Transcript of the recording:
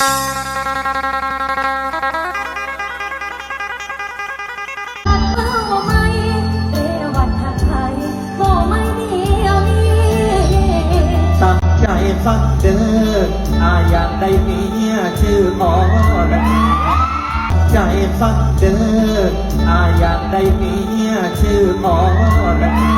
ฟังเด้ออาอยากได้เมียชื่ออรดีใจฟังเด้ออาอยากได้เมียชื่ออรดี